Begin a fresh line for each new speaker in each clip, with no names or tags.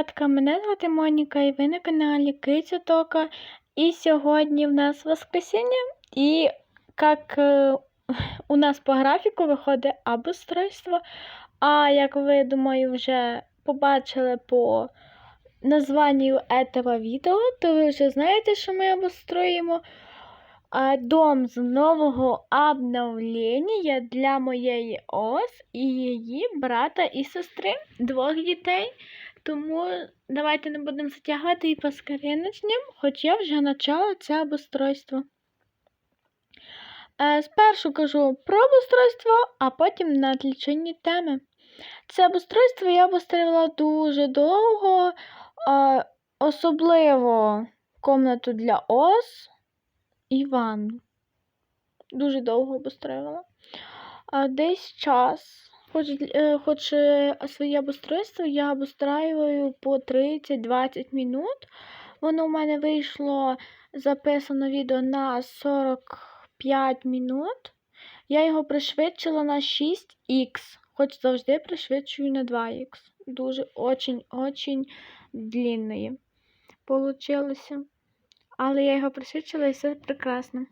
ребятка, мене звати Моніка і ви на каналі Киця Тока. І сьогодні в нас воскресіння. І як е, у нас по графіку виходить обустройство. А як ви, думаю, вже побачили по названню этого відео, то ви вже знаєте, що ми обустроїмо дом з нового обновлення для моєї ос і її брата і сестри, двох дітей. Тому давайте не будемо затягувати і поскорее почнемо, хоч я вже почала це обустройство. Е, Спершу кажу про обустройство, а потім на відлічені теми. Це обустройство я обустрювала дуже довго, е, особливо комнату для ос і ванну. Дуже довго обустрювала. А десь час. Хоч, е, хоч е, своє обустройство я обустраюю по 30-20 минут. Воно у мене вийшло записано відео на 45 минут. Я його пришвидшила на 6х, хоч завжди пришвидшую на 2х. Дуже очень-очень длинне получилося. Але я його пришвидшила і все прекрасно.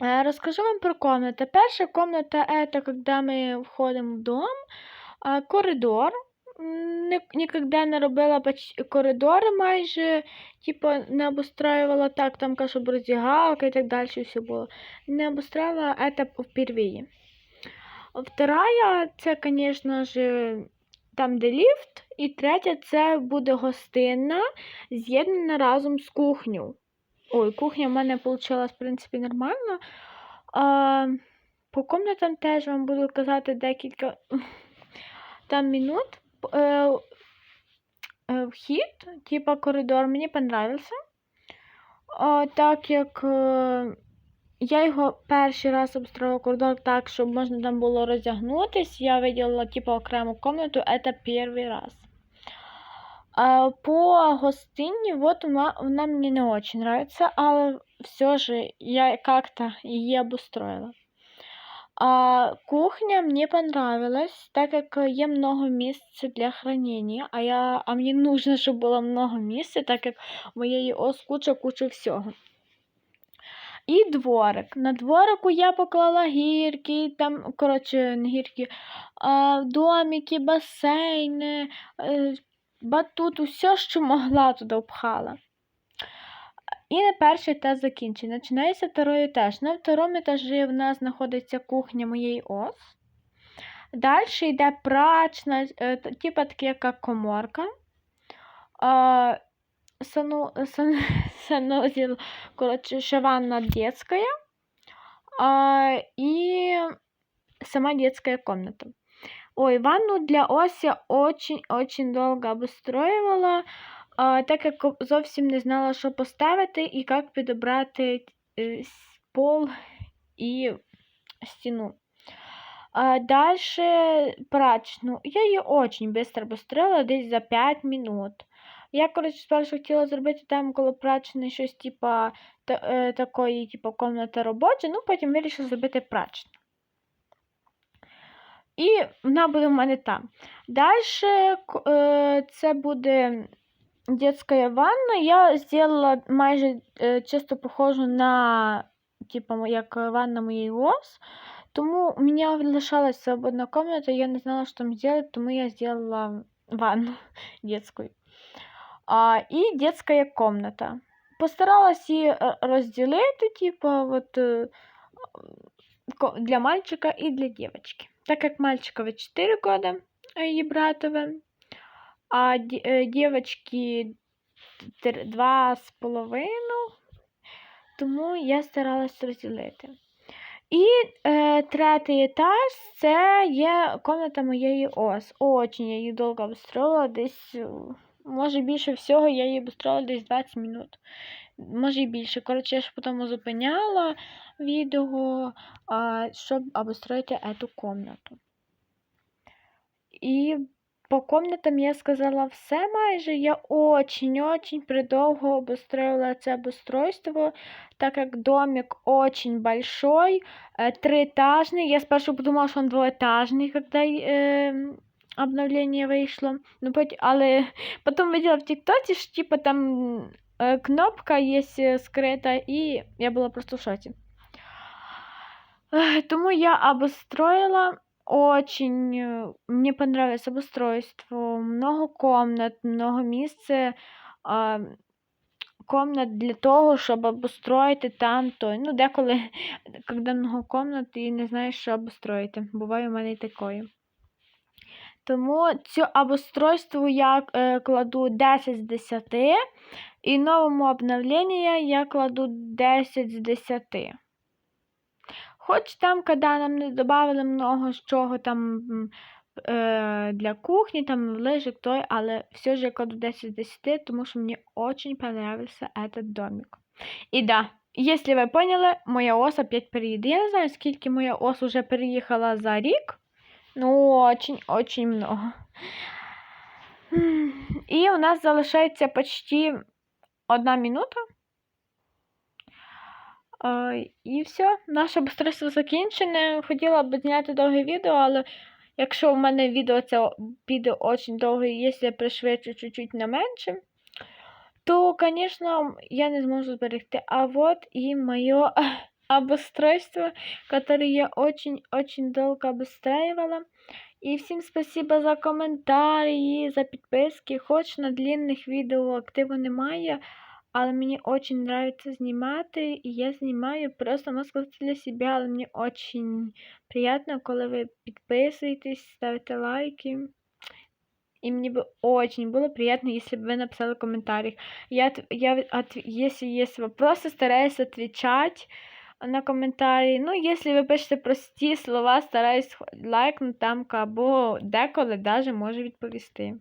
Э, Расскажу вам про комнаты. Первая комната это когда мы входим в дом, а, коридор. М, ні- Ніколи не робила поч- коридори майже, типу, не обустраювала так, там кажу, щоб роздягалка і так далі все було. Не обустраивала это впервые. Вторая, це, звісно ж, там, де ліфт. І третя, це буде гостинна, з'єднана разом з кухнею. Ой, кухня в мене вийшла, в принципі, нормально. А, по комнатам теж вам буду казати декілька там минут. Е, е, вхід, типа коридор, мені понравився. А, так як е, я його перший раз обстроїла коридор так, щоб можна там було роздягнутись. Я виділила типу окрему комнату, це перший раз. А по гостині, вот вона, вона мне не очень нравится, але все же я как-то ее обустроила. А кухня мне понравилась, так как є много места для хранения, а, я, а мне нужно, чтобы было много места, так у моєї ос куча-куча всього. І дворик. На дворику я поклала гірки, там, коротше, не гірки, а, домики, басейни, е, батут, усе, що могла туди впхала. І на перший етаж закінчений. Починається второй етаж. На второму етажі в нас знаходиться кухня моєї ос. Далі йде прачна, е, типа таке, як коморка. Сану, сан, санузел, коротше, ще ванна детская. И сама детская комната. Ой, ванну для Оси очень-очень довго обустроювала, так як зовсім не знала, що поставити і як підібрати е, пол і стіну. Дальше прачну. Я її очень быстро обустроила, десь за 5 минут. Я, коротше, спершу хотіла зробити там коло прачної щось, типа, е, такої, типу, комната робоча, ну потім вирішила зробити прачну. І вона буде в мене там. Далі е, це буде детская ванна. Я зробила майже е, чисто похожу на типу, як ванна моєї ос. Тому у мене лишалась свободна комната, я не знала, що там зробити, тому я зробила ванну детскую. А, і детская комната. Постаралась її е, розділити, типу, от, для мальчика і для девочки. Так як мальчикові 4 года, а її братове, а ді- е, дівочки 2 з половиною, тому я старалась розділити. І е, третій етаж це є комната моєї ос. Очень я її довго обстроїла, десь, е, може більше всього, я її обстроїла десь 20 минут Може і більше. Коротше, я ж потім зупиняла відео, а, щоб обустроїти цю комнату. І по комнатам я сказала все майже. Я очень-очень придовго обустроила це обустройство, так як домик очень большой, э, трехэтажный. Я спершу подумала, что он двухэтажный, когда э, обновлення вийшло. Ну, потім, але потім виділа в Тіктоці, що типу, там е, кнопка є е, скрита, і я була просто в шоці. Тому я обустроила очень, э, мне понравилось обустройство, много комнат, много місця, комнат для того, щоб обустроїти там той. Ну, деколи, коли много комнат і не знаєш, що обустроїти. Буває у мене і такое. Тому цю обустройство я кладу 10 з 10, і новому обновленню я кладу 10 з 10. Хоч там, коли нам не додали много з чого там е, для кухні, там лежик той, але все ж я кладу 10 з 10, тому що мені очень понравился этот домик. І да, якщо ви поняли, моя ос опять переїде. Я не знаю, скільки моя ос уже переїхала за рік. Ну, очень-очень много. І у нас залишається почти одна минута. І все, наше обустройство закінчене. Хотіла б зняти довге відео, але якщо в мене відео це піде дуже довге, і якщо я пришвидшу чуть-чуть на менше, то, звісно, я не зможу зберегти. А вот і моє обустройство, которое я очень-очень долго обустраивала. І всім спасибо за коментарі, за підписки. Хоч на длинних відео активу немає, але мені очень нравится знімати, і я знімаю просто можна для себе, але мені очень приємно, коли ви підписуєтесь, ставите лайки. І мені бы очень было приятно, если бы вы написали в комментариях. Я, от- я от, если есть вопросы, стараюсь отвечать на коментарі. Ну, якщо ви пишете прості слова, стараюсь лайкнути там, або деколи даже можу відповісти.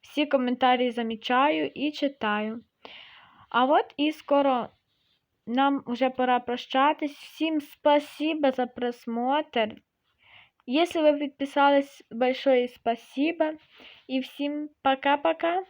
Всі коментарі замічаю і читаю. А от і скоро нам вже пора прощатись. Всім спасибо за просмотр. Если вы подписались, большое спасибо. И всем пока-пока.